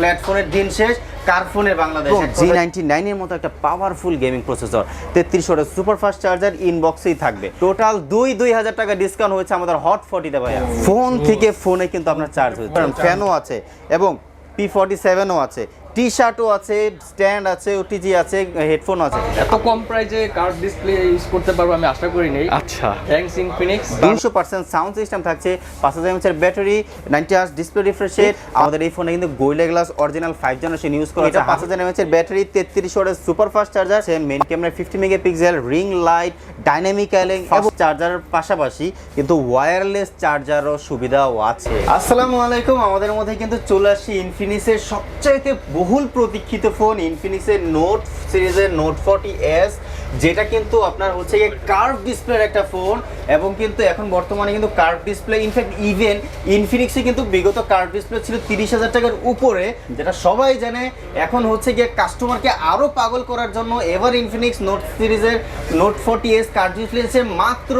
প্ল্যাটফর্মের দিন শেষ কার ফোনের বাংলাদেশ? জি নাইনটি নাইনের মতো একটা পাওয়ারফুল গেমিং প্রসেসর তেত্রিশ ওয়াটের সুপার ফাস্ট চার্জার ইনবক্সেই থাকবে। টোটাল দুই দুই হাজার টাকা ডিসকাউন্ট হয়েছে আমাদের হট ফোর্টিতে ভাইয়া। ফোন থেকে ফোনে কিন্তু আপনার চার্জ হচ্ছে ফ্যানও আছে এবং পি ফর্টি সেভেনও আছে। টি শার্টও আছে স্ট্যান্ড আছে ওটিজি আছে হেডফোন আছে। এত কম প্রাইজে কার্ড ডিসপ্লে ইউজ করতে পারব আমি আশা করি নেই। আচ্ছা। থ্যাংকস ইনফিনিক্স দুশো পার্সেন্ট সাউন্ড সিস্টেম থাকছে পাঁচ হাজার এমএচের battery ninety hours display refresh rate আমাদের এই ফোনে কিন্তু গোল্ডে glass original five generation use করা এটা পাঁচ হাজার এমএচের ব্যাটারি তেত্রিশ ওয়াটের সুপার ফাস্ট চার্জার সে main camera fifty megapixel ring light dynamic অ্যালিং এবং চার্জারের পাশাপাশি কিন্তু ওয়্যারলেস চার্জারও সুবিধাও আছে। আসসালামু আলাইকুম। আমাদের মধ্যে কিন্তু চলে আসছি ইনফিনিক্সের সবচাইতে বহুল প্রতীক্ষিত ফোন ইনফিনিক্সের নোট সিরিজের নোট ফর্টি এস যেটা কিন্তু আপনার হচ্ছে গিয়ে কার্ভ ডিসপ্লের একটা ফোন, এবং কিন্তু এখন বর্তমানে কিন্তু curve display in fact even ইনফিনিক্সে কিন্তু বিগত কার্ভ ডিসপ্লে ছিল তিরিশ হাজার টাকার উপরে, যেটা সবাই জানে। এখন হচ্ছে গিয়ে কাস্টমারকে আরও পাগল করার জন্য এবার ইনফিনিক্স নোট সিরিজের note forty S curve display মাত্র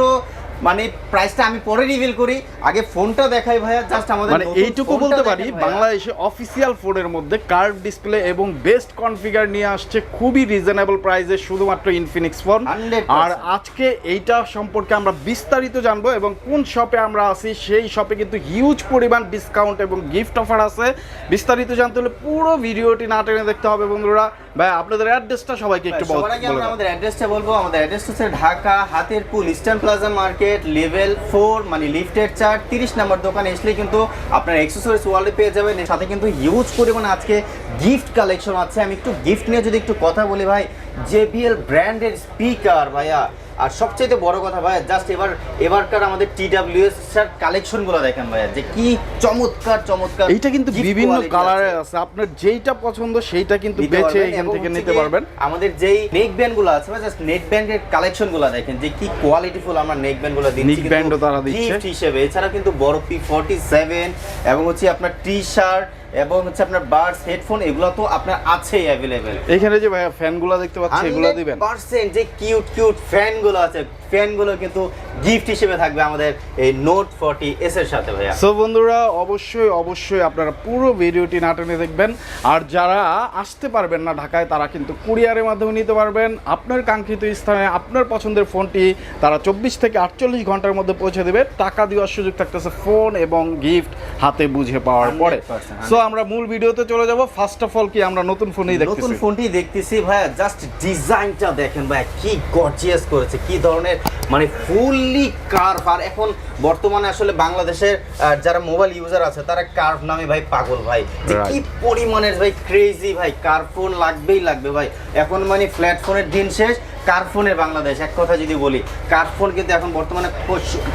মানে প্রাইসটা আমি পরে রিভিল করি। আগে ফোনটা দেখাই ভাইয়া জাস্ট আমাদের মানে এইটুকু বলতে পারি বাংলাদেশে অফিসিয়াল ফোনের মধ্যে কার্ভ ডিসপ্লে এবং বেস্ট কনফিগার নিয়ে আসছে খুবই রিজনেবল প্রাইসে শুধুমাত্র ইনফিনিক্স ফোন আর আজকে এইটা সম্পর্কে আমরা বিস্তারিত জানব এবং কোন শপে আমরা আছি সেই শপে কিন্তু হিউজ পরিমাণ ডিসকাউন্ট এবং গিফট অফার আছে। বিস্তারিত জানতে হলে পুরো ভিডিওটি না টেনে দেখতে হবে বন্ধুরা। ভাই আপনাদের অ্যাড্রেসটা সবাইকে একটু বল- সবার আগে বলে আমরা দাও। আমাদের অ্যাড্রেসটা বলব। আমাদের অ্যাড্রেস হচ্ছে Dhaka Hatirpool Eastern Plaza market level four মানে লিফটের চার তিরিশ নাম্বার দোকানে আসলে কিন্তু আপনার এক্সেসরিজ ওয়ার্ল্ডে পেয়ে যাবেন। সাথে কিন্তু হিউজ পরিমাণে আজকে গিফট কালেকশন আছে। আমি একটু গিফট নিয়ে যদি একটু কথা বলি ভাই জেবিএল ব্র্যান্ডের স্পিকার ভাইয়া আর সবচেয়ে বড় কথা ভাইয়া জাস্ট এবার এবারকার আমাদের টিডাব্লিউএস এর কালেকশনগুলো দেখেন ভাইয়া যে কি চমৎকার চমৎকার এইটা কিন্তু বিভিন্ন কালারে আছে। আপনার যেইটা পছন্দ সেইটা কিন্তু বেছে এখান থেকে নিতে পারবেন আমাদের যেই নেক ব্যান্ডগুলো আছে জাস্ট নেক ব্যান্ডের কালেকশনগুলো দেখেন যে কি কোয়ালিটিফুল আমরা নেক ব্যান্ডগুলো দিচ্ছি Neck band ও তারা দিচ্ছে। হিসেবে এছাড়া কিন্তু বড় পি ফর্টি সেভেন এবং হচ্ছে আপনার টি শার্ট এবং হচ্ছে আপনার বার্স হেডফোন এগুলো তো আপনার আছেই অ্যাভেলেবেল এখানে যে ভাইয়া ফ্যানগুলো দেখতে পাচ্ছি এগুলো দিবেন। পার্সেন্ট যে কিউট কিউট ফ্যানগুলো আছে ফ্যানগুলো কিন্তু গিফট হিসেবে থাকবে আমাদের এই নোট ফর্টি এস এর সাথে ভাইয়া। সো বন্ধুরা অবশ্যই অবশ্যই আপনারা পুরো ভিডিওটি না টেনে দেখবেন। আর যারা আসতে পারবেন না ঢাকায় তারা কিন্তু কুরিয়ারের মাধ্যমে নিতে পারবেন। আপনার কাঙ্ক্ষিত স্থানে আপনার পছন্দের ফোনটি তারা চব্বিশ থেকে আটচল্লিশ ঘণ্টার মধ্যে পৌঁছে দেবে। টাকা দেওয়ার সুযোগ থাকতেছে ফোন এবং গিফট হাতে বুঝে পাওয়ার পরে। সো আমরা মূল ভিডিওতে চলে যাব। ফার্স্ট অফ অল কি আমরা নতুন ফোনেই নতুন ফোনটি দেখতেছি ভাইয়া। জাস্ট ডিজাইনটা দেখেন ভাইয়া। কি গর্জিয়াস করেছে কি ধরনের মানে ফুললি কার্ভ আর এখন বর্তমানে আসলে বাংলাদেশের যারা মোবাইল ইউজার আছে তারা কার্ভ নামে ভাই পাগল ভাই। যে কি পরিমাণের ভাই ক্রেজি ভাই কার ফোন লাগবেই লাগবে ভাই। এখন মানে ফ্ল্যাট ফোনের দিন শেষ কার ফোনের বাংলাদেশ। এক কথা যদি বলি কার ফোন কিন্তু এখন বর্তমানে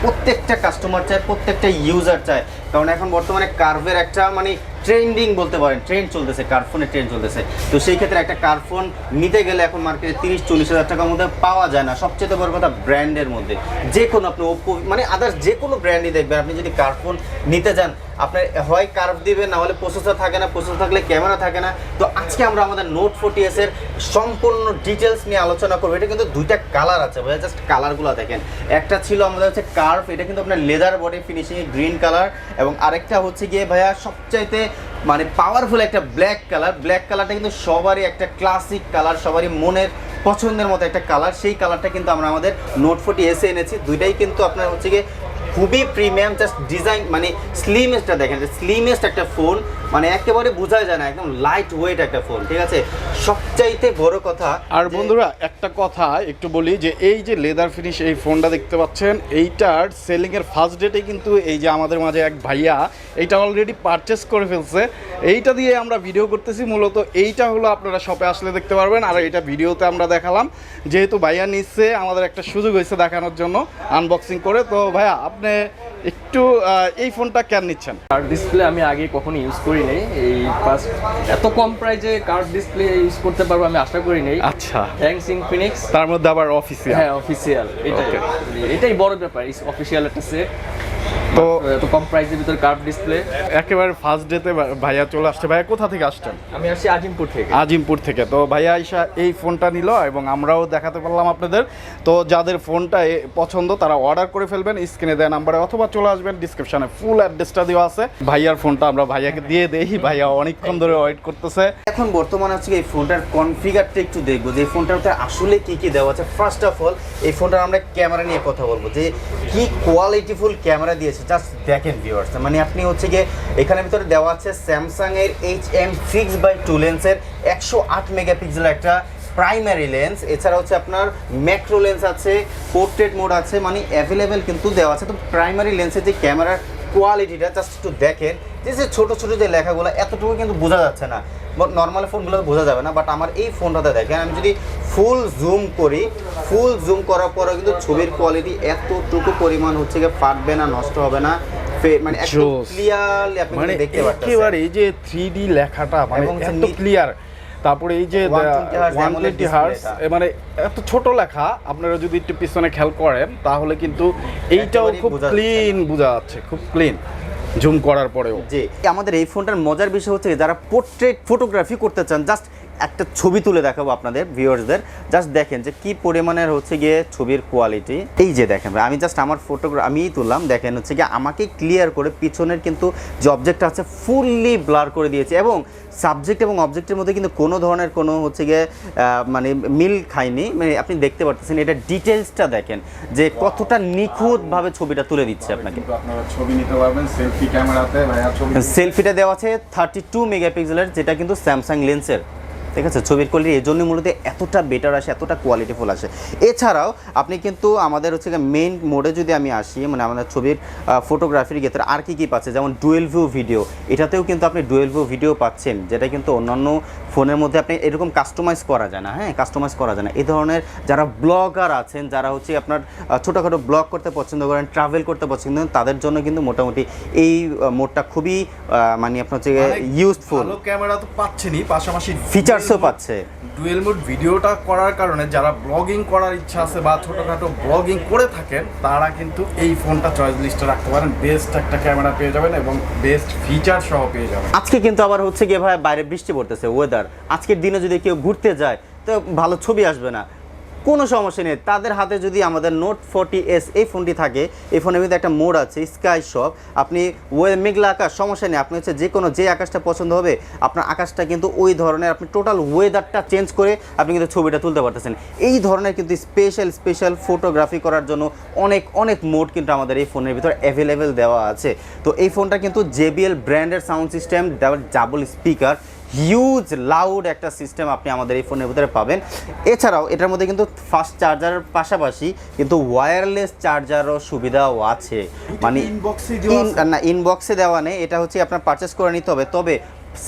প্রত্যেকটা কাস্টমার চায় প্রত্যেকটা ইউজার চায়। কারণ এখন বর্তমানে কার্ভের একটা মানে ট্রেন্ডিং বলতে পারেন ট্রেন্ড চলতেছে কার্ফোনের ট্রেন্ড চলতেছে। তো সেই ক্ষেত্রে একটা কার্ফোন নিতে গেলে এখন মার্কেটে তিরিশ, চল্লিশ হাজার টাকার মধ্যে পাওয়া যায় না। সবচেয়ে বড় কথা ব্র্যান্ডের মধ্যে। যে কোনো আপনি ওপো মানে আদার্স যে কোনো ব্র্যান্ডই দেখবেন, আপনি যদি কার্ফোন নিতে যান আপনার হয় কার্ভ দিবে, না হলে প্রসেসর থাকে না প্রসেসর থাকলে ক্যামেরা থাকে না। তো আজকে আমরা আমাদের নোট ফোর্টি এস এর সম্পূর্ণ ডিটেলস নিয়ে আলোচনা করব। এটা কিন্তু দুইটা কালার আছে ভাইয়া জাস্ট কালারগুলো দেখেন। একটা ছিল আমাদের হচ্ছে কার্ভ এটা কিন্তু আপনার leather body finishing green colour এবং আরেকটা হচ্ছে গিয়ে ভাইয়া, সবচাইতে মানে পাওয়ারফুল একটা ব্ল্যাক কালার ব্ল্যাক কালারটা কিন্তু সবারই একটা ক্লাসিক কালার সবারই মনের পছন্দের মতো একটা কালার সেই কালারটা কিন্তু আমরা আমাদের নোট ফোর্টি এসে এনেছি। দুইটাই কিন্তু আপনার হচ্ছে গিয়ে খুবই প্রিমিয়াম জাস্ট ডিজাইন মানে স্লিমেস্টটা দেখেন স্লিমেস্ট একটা ফোন মানে একেবারে বোঝা যায় না একদম লাইট ওয়েট একটা ফোন ঠিক আছে? সবচাইতে বড় কথা আর বন্ধুরা একটা কথা একটু বলি যে এই যে লেদার ফিনিশ এই ফোনটা দেখতে পাচ্ছেন এইটার সেলিং এর ফার্স্ট ডেটে কিন্তু এই যে আমাদের মাঝে এক ভাইয়া এইটা অলরেডি পারচেস করে ফেলছে। এইটা দিয়ে আমরা ভিডিও করতেছি মূলত এইটা হলো আপনারা শপে আসলে দেখতে পারবেন আর এটা ভিডিওতে আমরা দেখালাম। যেহেতু ভাইয়া নিচ্ছে আমাদের একটা সুযোগ হয়েছে দেখানোর জন্য আনবক্সিং করে। তো ভাইয়া আপনি একটু এই ফোনটা কেন নিচ্ছেন? আর ডিসপ্লে আমি আগে কখনো ইউজ করি নাই এই ফার্স্ট এত কম প্রাইজে কার্ড ডিসপ্লে ইউজ করতে পারব আমি আশা করি নাই আচ্ছা থ্যাংকস ইনফিনিক্স তার মধ্যে আবার অফিসিয়াল হ্যাঁ অফিসিয়াল এটাই. এটাই বড় ব্যাপার অফিসিয়াল একটা সেট তো এত কম প্রাইসের ভিতরে কার্ভ ডিসপ্লে একেবারে ফার্স্ট ডেতে ভাইয়া চলে আসছে। ভাইয়া কোথা থেকে আসছেন? আমি আসছি আজিমপুর থেকে। আজিমপুর থেকে। তো ভাইয়া আইসা এই ফোনটা নিল এবং আমরাও দেখাতে পারলাম আপনাদের। তো যাদের ফোনটা এ- পছন্দ তারা অর্ডার করে ফেলবেন স্ক্রিনে দেওয়া নাম্বারে অথবা চলে আসবেন ডিসক্রিপশনে ফুল অ্যাড্রেসটা দেওয়া আছে। ভাইয়ার ফোনটা আমরা ভাইয়াকে দিয়ে দেই। ভাইয়া অনেকক্ষণ ধরে ওয়েট করতেছে। এখন বর্তমানে হচ্ছে এই ফোনটার কনফিগারটা একটু দেখব যে মধ্যে আসলে কি কি দেওয়া আছে। ফার্স্ট অফ অল এই ফোনটার আমরা ক্যামেরা নিয়ে কথা বলব যে কি কোয়ালিটিফুল ক্যামেরা দিয়েছে। জাস্ট দেখেন ভিউয়ার্স মানে আপনি হচ্ছে গিয়ে এখানে ভিতরে দেওয়া আছে স্যামসাং এর H M six by two লেন্সের একশো আট মেগাপিক্সেল একটা প্রাইমারি লেন্স এছাড়া হচ্ছে আপনার ম্যাক্রো লেন্স আছে পোর্ট্রেট মোড আছে মানে অ্যাভেলেবেল কিন্তু দেওয়া আছে। তো প্রাইমারি লেন্সের যে ক্যামেরার কোয়ালিটিটা জাস্ট একটু দেখেন। যে যে ছোটো ছোটো যে লেখাগুলো, এতটুকু কিন্তু বোঝা যাচ্ছে না। নর্মাল ফোনগুলো বোঝা যাবে না বাট আমার এই ফোনটাতে দেখেন আমি যদি ফুল জুম করি ফুল জুম করার পরে কিন্তু ছবির কোয়ালিটি এতটুকু পরিমাণ হচ্ছে গিয়ে ফাটবে না নষ্ট হবে না মানে ক্লিয়ারলি আপনি মানে দেখতে পাচ্ছেন একেবারে এই যে থ্রি ডি লেখাটা মানে এত ক্লিয়ার তারপরে এই যে ওয়ান টোয়েন্টি হার্স মানে এত ছোট লেখা আপনারা যদি একটু পিছনে খেয়াল করেন তাহলে কিন্তু এইটাও খুব ক্লিন বোঝা যাচ্ছে খুব ক্লিন জুম করার পরেও। যে আমাদের এই ফোনটার মজার বিষয় হচ্ছে যারা পোর্ট্রেট ফটোগ্রাফি করতে চান জাস্ট একটা ছবি তুলে দেখাবো আপনাদের ভিউয়ার্সদের জাস্ট দেখেন যে কি পরিমাণের হচ্ছে গিয়ে ছবির কোয়ালিটি এই যে দেখেন আমি জাস্ট আমার ফটোগ্রাফ আমিই তুললাম দেখেন হচ্ছে গিয়ে আমাকে ক্লিয়ার করে পিছনের কিন্তু যে অবজেক্টটা আছে ফুললি ব্লার করে দিয়েছে। এবং সাবজেক্ট এবং অবজেক্টের মধ্যে কিন্তু কোনো ধরনের কোনো হচ্ছে গিয়ে মানে মিল খায়নি। মানে আপনি দেখতে পারতেছেন এটা ডিটেলসটা দেখেন যে কতটা নিখুঁতভাবে ছবিটা তুলে দিচ্ছে আপনাকে। ছবি নিতে পারবেন সেলফি ক্যামেরাতে সেলফিটা দেওয়া আছে থার্টি টু মেগাপিক্সেলের যেটা কিন্তু স্যামসাং লেন্সের ঠিক আছে ছবির কোয়ালিটি এই জন্য মূলত এতটা বেটার আসে এতটা কোয়ালিটিফুল আসে। এছাড়াও আপনি কিন্তু আমাদের হচ্ছে মেইন মোডে যদি আমি আসি মানে আমাদের ছবির ফটোগ্রাফির ক্ষেত্রে আর কি কি পাচ্ছে? যেমন ডুয়েল ভিউ ভিডিও এটাতেও কিন্তু আপনি ডুয়েল ভিউ ভিডিও পাচ্ছেন যেটা কিন্তু অন্যান্য ফোনের মধ্যে আপনি এরকম কাস্টমাইজ করা যায় না হ্যাঁ? কাস্টমাইজ করা যায় না। এই ধরনের যারা ব্লগার আছেন যারা হচ্ছে আপনার ছোটোখাটো ব্লগ করতে পছন্দ করেন ট্রাভেল করতে পছন্দ করেন তাদের জন্য কিন্তু মোটামুটি এই মোডটা খুবই মানে আপনার হচ্ছে ইউজফুল ক্যামেরা তো পাচ্ছেনই পাশাপাশি ফিচার্সও পাচ্ছে। ডুয়েল মোড ভিডিওটা করার কারণে যারা ব্লগিং করার ইচ্ছা আছে বা ছোটখাটো ব্লগিং করে থাকেন তারা কিন্তু এই ফোনটা চয়েস লিস্টে রাখতে পারেন। বেস্ট একটা ক্যামেরা পেয়ে যাবেন এবং বেস্ট ফিচার সহ পেয়ে যাবেন। আজকে কিন্তু আবার হচ্ছে কি ভাই বাইরে বৃষ্টি পড়তেছে ওয়েদার আজকের দিনে যদি কেউ ঘুরতে যায় তো ভালো ছবি আসবে না। কোনো সমস্যা নেই। তাদের হাতে যদি আমাদের নোট ফোরটি এস এই ফোনটি থাকে, এই ফোনের মধ্যে একটা মোড আছে স্কাই শপ আপনি ওয়ে মেঘলা আকাশ, সমস্যা নেই। আপনি হচ্ছে যে কোনো যে আকাশটা পছন্দ হবে, আপনার আকাশটা কিন্তু ওই ধরনের, আপনি টোটাল ওয়েদারটা চেঞ্জ করে আপনি কিন্তু ছবিটা তুলতে পারতেছেন। এই ধরনের কিন্তু স্পেশাল স্পেশাল ফটোগ্রাফি করার জন্য অনেক অনেক মোড কিন্তু আমাদের এই ফোনের ভিতরে অ্যাভেলেবেল দেওয়া আছে। তো এই ফোনটা কিন্তু জেবিএল ব্র্যান্ডের sound system double speaker huge loud একটা সিস্টেম আপনি আমাদের এই ফোনের ভিতরে পাবেন। এছাড়াও এটার মধ্যে কিন্তু ফাস্ট চার্জারের পাশাপাশি কিন্তু ওয়্যারলেস চার্জারও সুবিধাও আছে। মানে না ইনবক্সে দেওয়া নেই এটা হচ্ছে আপনার পারচেস করে নিতে হবে। তবে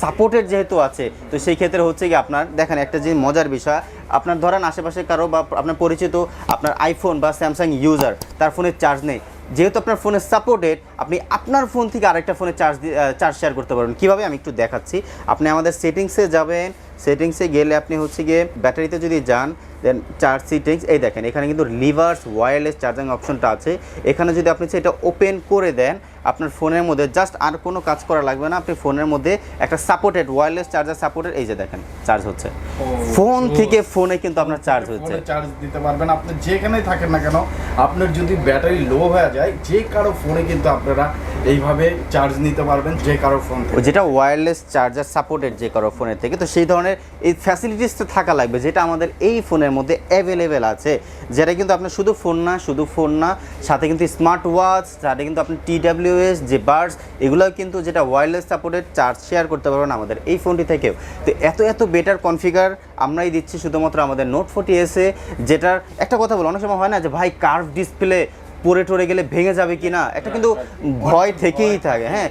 সাপোর্টেড যেহেতু আছে তো সেই ক্ষেত্রে হচ্ছে কি আপনার দেখেন একটা যে মজার বিষয় আপনার ধরেন আশেপাশে কারও বা আপনার পরিচিত আপনার আইফোন বা স্যামসাং ইউজার তার ফোনের চার্জ নেই। যেহেতু আপনার ফোনে সাপোর্টেড আপনি আপনার ফোন থেকে আরেকটা ফোনে চার্জ চার্জ শেয়ার করতে পারবেন। কীভাবে? আমি একটু দেখাচ্ছি। আপনি আমাদের সেটিংসে যাবেন সেটিংসে গেলে আপনি হচ্ছে গিয়ে ব্যাটারিতে যদি যান দেন চার্জ সিটিংস এই দেখেন এখানে কিন্তু লিভার্স ওয়্যারলেস চার্জিং অপশনটা আছে। এখানে যদি আপনি সেটা ওপেন করে দেন আপনার ফোনের মধ্যে জাস্ট আর কোনো কাজ করা লাগবে না। আপনি ফোনের মধ্যে একটা সাপোর্টেড ওয়্যারলেস চার্জার সাপোর্টেড এই যে দেখেন চার্জ হচ্ছে। ফোন থেকে ফোনে কিন্তু আপনার চার্জ হচ্ছে। চার্জ দিতে পারবেন। আপনি যেখানেই থাকেন না কেন আপনার যদি ব্যাটারি লো হয়ে যায় যে কারও ফোনে কিন্তু আপনারা এইভাবে চার্জ নিতে পারবেন যে কারও ফোন যেটা ওয়্যারলেস চার্জার সাপোর্টেড যে কারও ফোনের থেকে তো সেই ধরনের এই ফ্যাসিলিটিসটা থাকা লাগবে, যেটা আমাদের এই ফোনের মধ্যে অ্যাভেলেবেল আছে। যেটা কিন্তু আপনার শুধু ফোন না, শুধু ফোন না, সাথে কিন্তু স্মার্ট ওয়াচ সাথে কিন্তু আপনি টিডাব্লিউএস যে বার্ডস এগুলোও কিন্তু যেটা ওয়্যারলেস সাপোর্টেড চার্জ শেয়ার করতে পারবেন আমাদের এই ফোনটি থেকেও। তো এত এত বেটার কনফিগার আমরাই দিচ্ছি শুধুমাত্র আমাদের নোট ফোর্টি এসে যেটার একটা কথা বলো, অনেক সময় হয় না যে, ভাই কার্ভ ডিসপ্লে পরে টরে গেলে ভেঙে যাবে কি না? এটা কিন্তু ভয় থেকেই থাকে হ্যাঁ?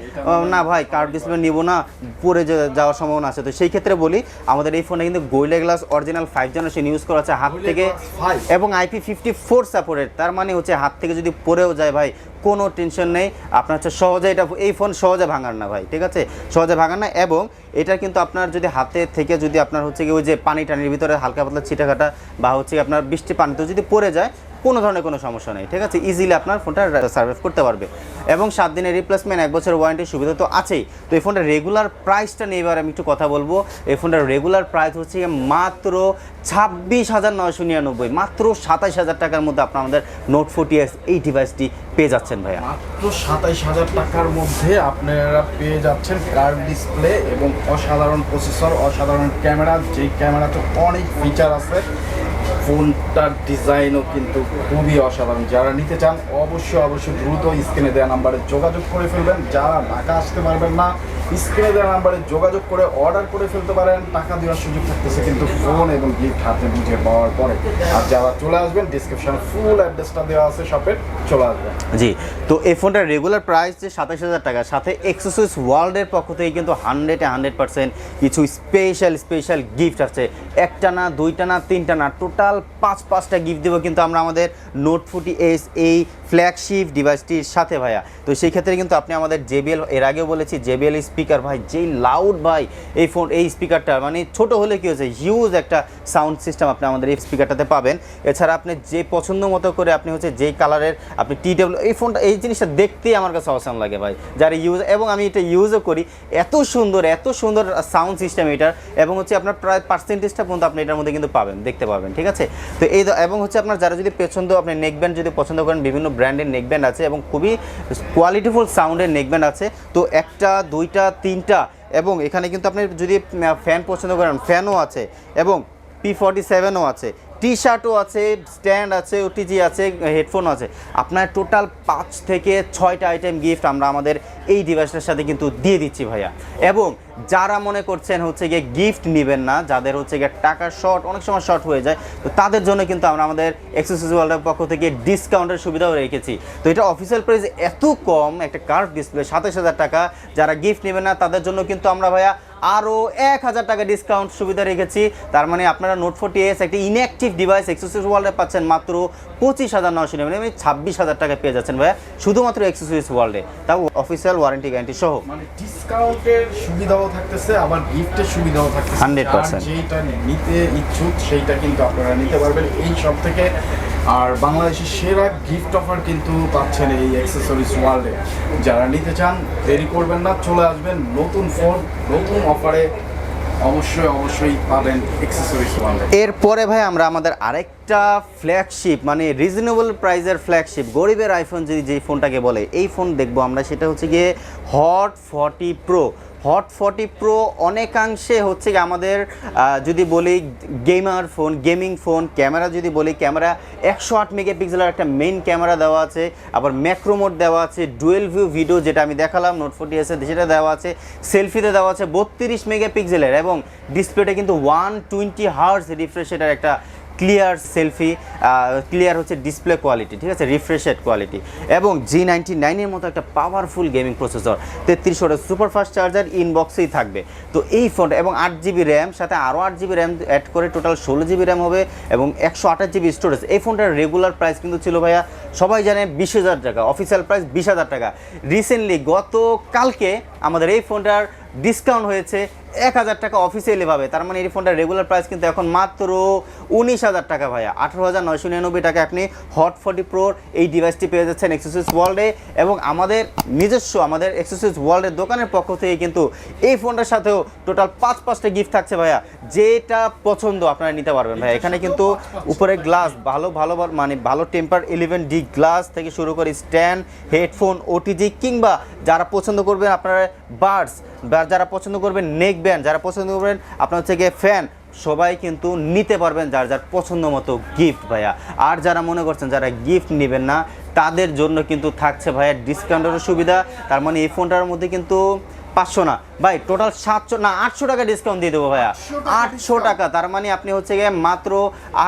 না ভাই কার্ড ডিসপ্লে নিব না পরে যাওয়ার সম্ভাবনা আছে। তো সেই ক্ষেত্রে বলি আমাদের এই ফোনে কিন্তু গোল্ডে glass original five generation use করা আছে হাত থেকে Glass 5? এবং আইপি ফিফটি ফোর সাপোর্টেড তার মানে হচ্ছে হাত থেকে যদি পরেও যায় ভাই কোনো টেনশন নেই। আপনার হচ্ছে সহজে এটা এই ফোন সহজে ভাঙার না ভাই ঠিক আছে? সহজে ভাঙার না এবং এটা কিন্তু আপনার যদি হাতে থেকে যদি আপনার হচ্ছে কি ওই যে পানি টানির ভিতরে হালকা পাতলা ছিটাকাটা বা হচ্ছে আপনার বৃষ্টি পানিতে যদি পড়ে যায় কোনো ধরনের কোনো সমস্যা নেই, ঠিক আছে? ইজিলি আপনার ফোনটা সার্ভাইভ করতে পারবে। এবং সাত দিনের রিপ্লেসমেন্ট এক বছরের ওয়ারেন্টির সুবিধা তো আছেই। তো এই ফোনটার রেগুলার প্রাইসটা নিয়ে এবার আমি একটু কথা বলব। এই ফোনটার রেগুলার প্রাইস হচ্ছে মাত্র ছাব্বিশ হাজার নয়শো নিরানব্বই, মাত্র সাতাশ হাজার টাকার মধ্যে আপনার আমাদের নোট ফোর্টি এস এই ডিভাইসটি পেয়ে যাচ্ছেন ভাইয়া। মাত্র সাতাইশ হাজার টাকার মধ্যে আপনারা পেয়ে যাচ্ছেন কার্ভ ডিসপ্লে এবং অসাধারণ প্রসেসর অসাধারণ ক্যামেরা যেই ক্যামেরাতে অনেক ফিচার আছে। ফোনটার ডিজাইনও কিন্তু খুবই অসাধারণ। যারা নিতে চান, অবশ্যই অবশ্যই দ্রুত স্ক্রিনে দেওয়া নাম্বারে যোগাযোগ করে ফেলবেন। যারা ঢাকা আসতে পারবেন না স্ক্রিনে দেওয়া নাম্বারে যোগাযোগ করে অর্ডার করে ফেলতে পারেন। টাকা দেওয়ার সুযোগ থাকতেছে কিন্তু ফোন এবং গিফট হাতে বুঝে পাওয়ার পরে। আর যারা চলে আসবেন ডিসক্রিপশনে ফুল অ্যাড্রেসটা দেওয়া আছে শপের চলে আসবেন। জি, তো এই ফোনটার রেগুলার প্রাইস যে সাতাশ হাজার টাকা, সাথে এক্সেসরিজ ওয়ার্ল্ডের পক্ষ থেকে কিন্তু হান্ড্রেডে হান্ড্রেড পার্সেন্ট কিছু স্পেশাল স্পেশাল গিফট আছে। একটা না, দুইটা না, তিনটা না টোটাল পাঁচ পাঁচটা গিফট দেবো কিন্তু আমরা আমাদের নোট ফুটি এস এই ফ্ল্যাগশিপ ডিভাইসটির সাথে ভাইয়া। তো সেই ক্ষেত্রে কিন্তু আপনি আমাদের জেবিএল এর আগেও বলেছি জেবিএল স্পিকার ভাই, যেই লাউড ভাই, এই ফোন এই স্পিকারটা মানে ছোট হলে কি হয়েছে হিউজ একটা সাউন্ড সিস্টেম আপনি আমাদের এই স্পিকারটাতে পাবেন। এছাড়া আপনি যে পছন্দ মতো করে আপনি হচ্ছে যেই কালারের আপনি টি ডাব্লিউ এই ফোনটা এই জিনিসটা দেখতেই আমার কাছে অসাম লাগে ভাই। যারা ইউজ এবং আমি এটা ইউজও করি, এত সুন্দর এত সুন্দর সাউন্ড সিস্টেম এটার, এবং হচ্ছে আপনার প্রায় পার্সেন্টেজটা পর্যন্ত আপনি এটার মধ্যে কিন্তু পাবেন, দেখতে পাবেন ঠিক আছে? তো এই এবং হচ্ছে আপনার যারা যদি পছন্দ আপনি নেকব্যান্ড যদি পছন্দ করেন, বিভিন্ন ব্র্যান্ডের নেকব্যান্ড আছে এবং খুবই কোয়ালিটিফুল সাউন্ডের নেকব্যান্ড আছে। তো একটা, দুইটা, তিনটা এবং এখানে কিন্তু আপনি যদি ফ্যান পছন্দ করেন ফ্যানও আছে এবং পি ফর্টি সেভেনও আছে টি শার্টও আছে স্ট্যান্ড আছে ওটিজি আছে হেডফোন আছে। আপনার টোটাল পাঁচ থেকে ছয়টা আইটেম গিফট আমরা আমাদের এই ডিভাইসটার সাথে কিন্তু দিয়ে দিচ্ছি ভাইয়া। এবং যারা মনে করছেন হচ্ছে গিয়ে গিফট নেবেন না, যাদের হচ্ছে গিয়ে টাকার শর্ট অনেক সময় শর্ট হয়ে যায়, তো তাদের জন্য কিন্তু আমরা আমাদের এক্সেসরিজ ওয়ার্ল্ডের পক্ষ থেকে ডিসকাউন্টের সুবিধাও রেখেছি। তো এটা অফিসিয়াল প্রাইস এত কম, একটা কার্ভ ডিসপ্লে সাতাশ হাজার টাকা, যারা গিফট নেবেন না, তাদের জন্য কিন্তু আমরা ভাইয়া আরও এক হাজার টাকা ডিসকাউন্ট সুবিধা রেখেছি। তার মানে আপনারা নোট ফোর্টি এস একটি ইনঅ্যাক্টিভ ডিভাইস এক্সেসরিজ ওয়ার্ল্ডে পাচ্ছেন মাত্র পঁচিশ হাজার নশো নেবেন মানে ছাব্বিশ হাজার টাকা পেয়ে যাচ্ছেন ভাইয়া, শুধুমাত্র এক্সেসরিজ ওয়ার্ল্ডে তাও অফিসিয়াল ওয়ারেন্টি গ্যারান্টি সহ। মানে ডিসকাউন্টের সুবিধাও থাকতেছে আবার গিফটের সুবিধাও থাকতেছে। 100% যার যেইটা নিতে ইচ্ছুক সেইটা কিন্তু আপনারা নিতে পারবেন এই সব থেকে। আর বাংলাদেশের সেরা গিফট অফার কিন্তু পাচ্ছেন এই অ্যাক্সেসরিজ ওয়ার্ল্ডে যারা নিতে চান দেরি করবেন না চলে আসবেন নতুন ফোন নতুন অফারে অবশ্যই অবশ্যই পাবেন অ্যাক্সেসরিজ ওয়ার্ল্ডে এরপরে ভাই আমরা আমাদের আরেকটা ফ্ল্যাগশিপ মানে রিজনেবল প্রাইসের ফ্ল্যাগশিপ গরিবের আইফোন যদি যেই ফোনটাকে বলে, এই ফোন দেখব আমরা, সেটা হচ্ছে গিয়ে hot forty pro hot forty pro অনেকাংশে হচ্ছে আমাদের যদি বলি gamer phone gaming phone camera যদি বলি ক্যামেরা একশো আট মেগাপিক্সেলের একটা মেইন ক্যামেরা দেওয়া আছে, আবার ম্যাক্রো মোড দেওয়া আছে ডুয়েল ভিউ ভিডিও যেটা আমি দেখালাম নোট ফোর্টি এসে সেটা দেওয়া আছে সেলফিতে দেওয়া আছে, বত্রিশ মেগাপিক্সেলের এবং ডিসপ্লেটা কিন্তু ওয়ান টোয়েন্টি হার্স রিফ্রেশ একটা ক্লিয়ার সেলফি ক্লিয়ার হচ্ছে ডিসপ্লে কোয়ালিটি ঠিক আছে? রিফ্রেশেড কোয়ালিটি এবং জি নাইনটি নাইনের মতো একটা পাওয়ারফুল গেমিং প্রসেসর তেত্রিশ ওটা সুপার ফাস্ট চার্জার ইনবক্সেই থাকবে। তো এই ফোনটা, এবং আট জিবি র্যাম সাথে আরও আট জিবি র্যাম অ্যাড করে টোটাল ষোলো জিবি র্যাম হবে, এবং একশো আঠাশ জিবি স্টোরেজ এই ফোনটার রেগুলার প্রাইস কিন্তু ছিল ভাইয়া, সবাই জানে বিশ হাজার টাকা অফিসিয়াল প্রাইস বিশ হাজার টাকা। রিসেন্টলি গত কালকে আমাদের এই ফোনটার ডিসকাউন্ট হয়েছে এক হাজার টাকা অফিসিয়ালি ভাবে। তার মানে এই ফোনটার রেগুলার প্রাইস কিন্তু এখন মাত্র উনিশ হাজার টাকা ভাইয়া। আঠারো হাজার নয়শো নিরানব্বই টাকা আপনি হট ফর্টি প্রোর এই ডিভাইসটি পেয়ে যাচ্ছেন এক্সেসরিজ ওয়ার্ল্ডে এবং আমাদের নিজস্ব, আমাদের এক্সেসরিজ ওয়ার্ল্ডের দোকানের পক্ষ থেকে কিন্তু এই ফোনটার সাথেও টোটাল পাঁচ পাঁচটা গিফট থাকছে ভাইয়া। যেটা পছন্দ আপনারা নিতে পারবেন ভাইয়া। এখানে কিন্তু উপরে গ্লাস ভালো ভালো মানে ভালো টেম্পার ইলেভেন ডি গ্লাস থেকে শুরু করে স্ট্যান্ড হেডফোন ওটিজি কিংবা যারা পছন্দ করবেন আপনারা বার্ডস যারা পছন্দ করবেন নেক ব্যান্ড যারা পছন্দ করবেন, আপনার হচ্ছে গিয়ে ফ্যান সবাই কিন্তু নিতে পারবেন যার যার পছন্দ মতো গিফট ভাইয়া। আর যারা মনে করছেন যারা গিফট নেবেন না, তাদের জন্য কিন্তু থাকছে ভাইয়া ডিসকাউন্টেরও সুবিধা। তার মানে এই ফোনটার মধ্যে কিন্তু পাঁচশো না। ভাই টোটাল সাতশো না আটশো টাকা ডিসকাউন্ট দিয়ে দেবো ভাইয়া। আটশো টাকা তার মানে আপনি হচ্ছে গিয়ে মাত্র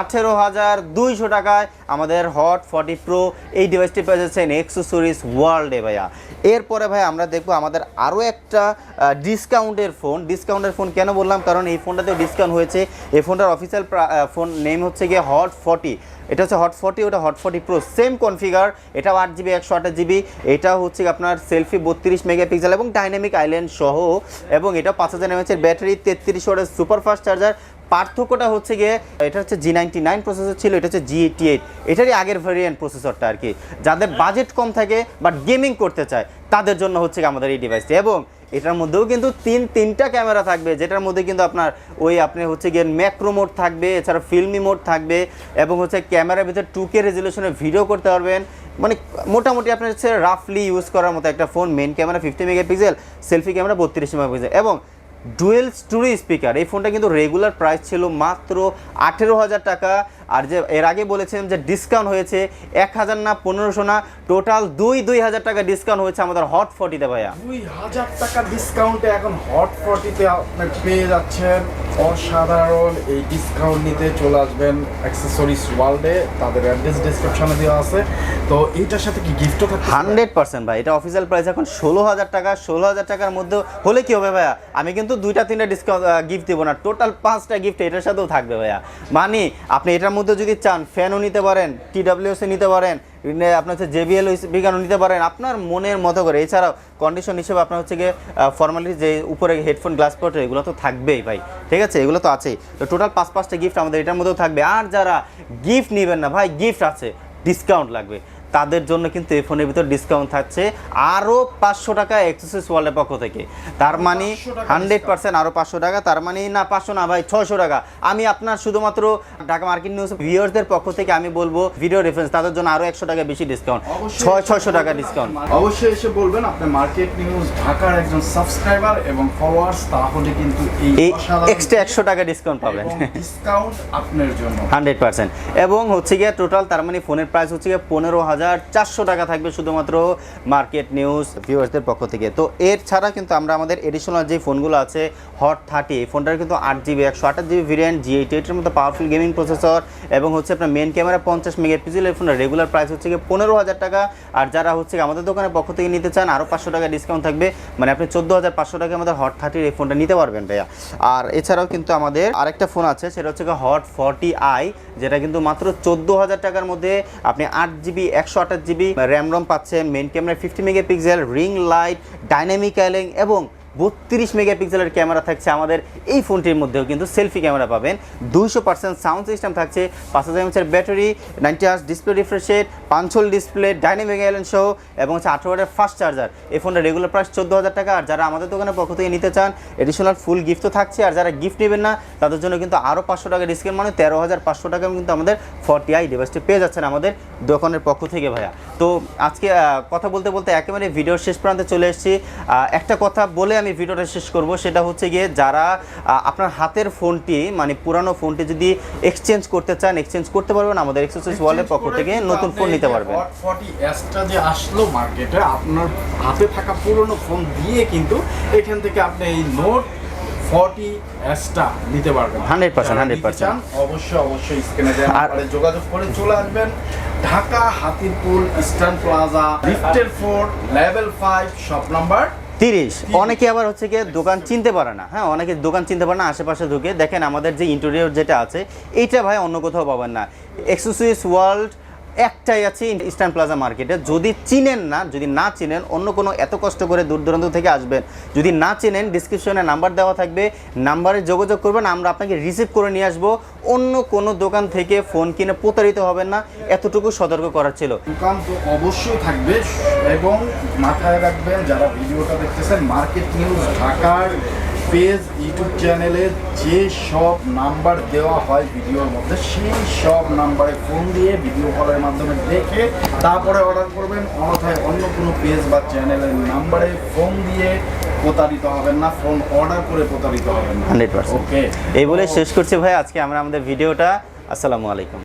আঠেরো হাজার দুইশো টাকায় আমাদের হট ফর্টি প্রো এই ডিভাইসটি পেয়ে যাচ্ছেন এক্সেসরিজ ওয়ার্ল্ডে ভাইয়া। এরপরে ভাই আমরা দেখব আমাদের আরও একটা ডিসকাউন্টের ফোন ডিসকাউন্টের ফোন কেন বললাম? কারণ এই ফোনটাতেও ডিসকাউন্ট হয়েছে। এই ফোনটার অফিসিয়াল ফোন নেম হচ্ছে গিয়ে হট ফর্টি এটা হচ্ছে হট ফর্টি ওটা hot forty pro same configure এটাও আট জিবি একশো আঠাশ জিবি এটা হচ্ছে আপনার সেলফি বত্রিশ মেগাপিক্সেল এবং ডাইনামিক আইল্যান্ড ভ্যারিয়েন্ট সহ, এবং এটা পাঁচ হাজার এমএচের ব্যাটারি, তেত্রিশ ওয়াটের সুপার ফাস্ট চার্জার। পার্থক্যটা হচ্ছে গিয়ে, এটা হচ্ছে জি নাইনটি নাইন প্রসেসর ছিল, এটা হচ্ছে জি এইটি এইট এটারই আগের ভ্যারিয়েন্ট প্রসেসরটা আর কি। যাদের বাজেট কম থাকে বাট গেমিং করতে চায়, তাদের জন্য হচ্ছে আমাদের এই ডিভাইসটি এবং এটার মধ্যেও কিন্তু তিন, তিনটা ক্যামেরা থাকবে, যেটার মধ্যে কিন্তু আপনার ওই আপনি হচ্ছে গিয়ে ম্যাক্রো মোড থাকবে, এছাড়া ফিল্মি মোড থাকবে, এবং হচ্ছে ক্যামেরার ভিতরে টু কে রেজলিউশনে ভিডিও করতে পারবেন মানে মোটামুটি আপনার হচ্ছে রাফলি ইউজ করার মতো একটা phone main camera fifty megapixel selfie camera বত্রিশ মেগাপিক্সেল এবং ডুয়েল স্টোরি স্পিকার। এই ফোনটা কিন্তু রেগুলার প্রাইস ছিল মাত্র আঠেরো হাজার টাকা। আর যে এর আগে বলেছিলাম যে ডিসকাউন্ট হয়েছে এক হাজার না পনেরোশো না টোটাল দুই দুই হাজার টাকা ডিসকাউন্ট হয়েছে আমাদের হট ফর্টিতে ভাইয়া। দুই হাজার টাকা ডিসকাউন্টে এখন হট ফর্টিতে আপনি পেয়ে যাচ্ছেন। অসাধারণ এই ডিসকাউন্ট নিতে চলে আসবেন অ্যাক্সেসরিজ ওয়ার্ল্ডে তাদের অ্যাড্রেস ডিসক্রিপশনে দেওয়া আছে। তো এইটার সাথে কি গিফটও থাকছে হান্ড্রেড পার্সেন্ট ভাই এটা অফিসিয়াল প্রাইস এখন ষোলো হাজার টাকা। ষোলো হাজার টাকার মধ্যে হলে কি হবে ভাইয়া? আমি কিন্তু দুইটা, তিনটা ডিসকাউন্ট গিফট দেবো না। টোটাল পাঁচটা গিফট এটার সাথেও থাকবে ভাইয়া। মানে আপনি এটার মধ্যে যদি চান ফ্যানও নিতে পারেন টিডাব্লিউসি নিতে পারেন আপনার হচ্ছে জেবিএল বিজ্ঞানও নিতে পারেন, আপনার মনের মতো করে। এছাড়াও কন্ডিশন হিসেবে আপনার হচ্ছে গিয়ে ফর্মালি যে উপরে হেডফোন গ্লাস পটে এগুলো তো থাকবেই ভাই। ঠিক আছে? এগুলো তো আছেই। তো টোটাল পাঁচ, পাঁচটা গিফট আমাদের এটার মধ্যেও থাকবে। আর যারা গিফট নেবেন না ভাই গিফট আছে। ডিসকাউন্ট লাগবে। তাদের জন্য কিন্তু এই ফোনের ভিতর ডিসকাউন্ট থাকছে আরও পাঁচশো টাকা এক্সেসরিজ ওয়ার্ল্ডের পক্ষ থেকে। তার মানে 500 হান্ড্রেড পার্সেন্ট আরও পাঁচশো টাকা তার মানে না পাঁচশো না ভাই ছশো টাকা। আমি আপনার শুধুমাত্র ঢাকা মার্কেট নিউজ ভিউয়ার্সদের পক্ষ থেকে আমি বলব ভিডিও রেফারেন্স তাদের জন্য আরও একশো টাকা বেশি ডিসকাউন্ট ছয় ছয়শো টাকা ডিসকাউন্ট অবশ্যই এসে বলবেন আপনি মার্কেট নিউজ ঢাকার একজন সাবস্ক্রাইবার এবং ফলোয়ার্স তাহলে কিন্তু এই এই এক্সট্রা একশো টাকা ডিসকাউন্ট পাবেন। ডিসকাউন্ট আপনার জন্য। হান্ড্রেড পার্সেন্ট এবং হচ্ছে গিয়ে টোটাল তার মানে ফোনের প্রাইস হচ্ছে গিয়ে পনেরো হাজার চারশো টাকা থাকবে শুধুমাত্র মার্কেট নিউজ ভিউয়ার্সদের পক্ষ থেকে। তো এর ছাড়া কিন্তু আমরা আমাদের এডিশনাল যে ফোনগুলো আছে হট থার্টি এই ফোনটার কিন্তু আট জিবি একশো আঠাশ জিবি ভেরিয়েন্ট জি এইট এইটের মতো পাওয়ারফুল গেমিং প্রসেসর এবং হচ্ছে আপনার মেন ক্যামেরা পঞ্চাশ মেগাপিক্সেল এই ফোনের রেগুলার প্রাইস হচ্ছে গিয়ে পনেরো হাজার টাকা। আর যারা হচ্ছে আমাদের দোকানের পক্ষ থেকে নিতে চান আরও পাঁচশো টাকা ডিসকাউন্ট থাকবে। মানে আপনি চোদ্দ হাজার পাঁচশো টাকা আমাদের হট থার্টির এই ফোনটা নিতে পারবেন ভাইয়া। আর এছাড়াও কিন্তু আমাদের আরেকটা ফোন আছে, সেটা হচ্ছে হট ফর্টি আই যেটা কিন্তু মাত্র চোদ্দ হাজার টাকার মধ্যে আপনি আট জিবি একশো আঠাশ জিবি র্যাম রম পাচ্ছে main camera fifty megapixel ring light dynamic অ্যালিং এবং বত্রিশ মেগাপিক্সেলের ক্যামেরা থাকছে আমাদের এই ফোনটির মধ্যেও কিন্তু সেলফি ক্যামেরা পাবেন। দুইশো পার্সেন্ট সাউন্ড সিস্টেম থাকছে, পাঁচ হাজার এমএচের battery ninety hours display refreshed punch hole display dynamic Allen শো এবং হচ্ছে আঠারো ওয়াটের ফাস্ট চার্জার এই ফোনটা রেগুলার প্রাইস চোদ্দ হাজার টাকা। আর যারা আমাদের দোকানের পক্ষ থেকে নিতে চান এডিশনাল ফুল গিফট তো থাকছে। আর যারা গিফট নেবেন না, তাদের জন্য কিন্তু আরও পাঁচশো টাকা ডিসকাউন্ট মানে তেরো হাজার পাঁচশো টাকা কিন্তু আমাদের ফর্টি আই ডিভাইসটি পেয়ে যাচ্ছেন আমাদের দোকানের পক্ষ থেকে ভাইয়া। তো আজকে কথা বলতে বলতে একেবারে ভিডিওর শেষ প্রান্তে চলে এসেছি। একটা কথা বলে আমি ভিডিওটা শেষ করব। সেটা হচ্ছে গিয়ে যারা আপনার হাতের ফোনটি মানে পুরানো ফোনটি যদি এক্সচেঞ্জ করতে চান এক্সচেঞ্জ করতে পারবেন আমাদের এক্সেসরিজ ওয়ালের পক্ষ থেকে নতুন ফোন নিতে পারবেন। হট ফর্টি এসটা যে আসলো মার্কেটে আপনার হাতে থাকা পুরনো ফোন দিয়ে কিন্তু এখান থেকে আপনি এই নোট ফর্টি এসটা নিতে পারবেন। 100%, যারা নিতে 100% চান, অবশ্যই অবশ্যই স্ক্রিনে যোগাযোগ করে চলে আসবেন। ঢাকা হাতিরপুল ইস্টার্ন প্লাজা লিফটের four level five shop number তিরিশ। অনেকে আবার হচ্ছে গিয়ে দোকান চিনতে পারে না। হ্যাঁ অনেকে দোকান চিনতে পারে না আশেপাশে ঢুকে দেখেন আমাদের যে ইন্টেরিয়র যেটা আছে এইটা ভাই অন্য কোথাও পাবেন না। এক্সেসরিজ ওয়ার্ল্ড একটাই আছে ইস্টার্ন প্লাজা মার্কেটে। যদি চিনেন না, যদি না চিনেন, অন্য কোনো এত কষ্ট করে দূর দূরান্ত থেকে আসবেন, যদি না চেনেন ডিসক্রিপশনে নাম্বার দেওয়া থাকবে নাম্বারে যোগাযোগ করবেন, আমরা আপনাকে রিসিভ করে নিয়ে আসব। অন্য কোনো দোকান থেকে ফোন কিনে প্রতারিত হবেন না, এতটুকু সতর্ক করার ছিল। দোকান তো অবশ্যই থাকবে এবং মাথায় রাখবেন, যারা ভিডিওটা দেখতেছেন মার্কেট নিউজ ঢাকার পেজ ইউটিউব চ্যানেলে যে সব নাম্বার দেওয়া হয় ভিডিওর মধ্যে সেই সব নাম্বারে ফোন দিয়ে ভিডিও কলের মাধ্যমে দেখে তারপরে অর্ডার করবেন। অন্যথায় অন্য কোনো পেজ বা চ্যানেলের নাম্বারে ফোন দিয়ে প্রতারিত হবেন না। ফোন অর্ডার করে প্রতারিত হবেন না। Hundred percent. ওকে এই বলে শেষ করছি ভাই। আজকে আমরা আমাদের ভিডিওটা আসসালামু আলাইকুম।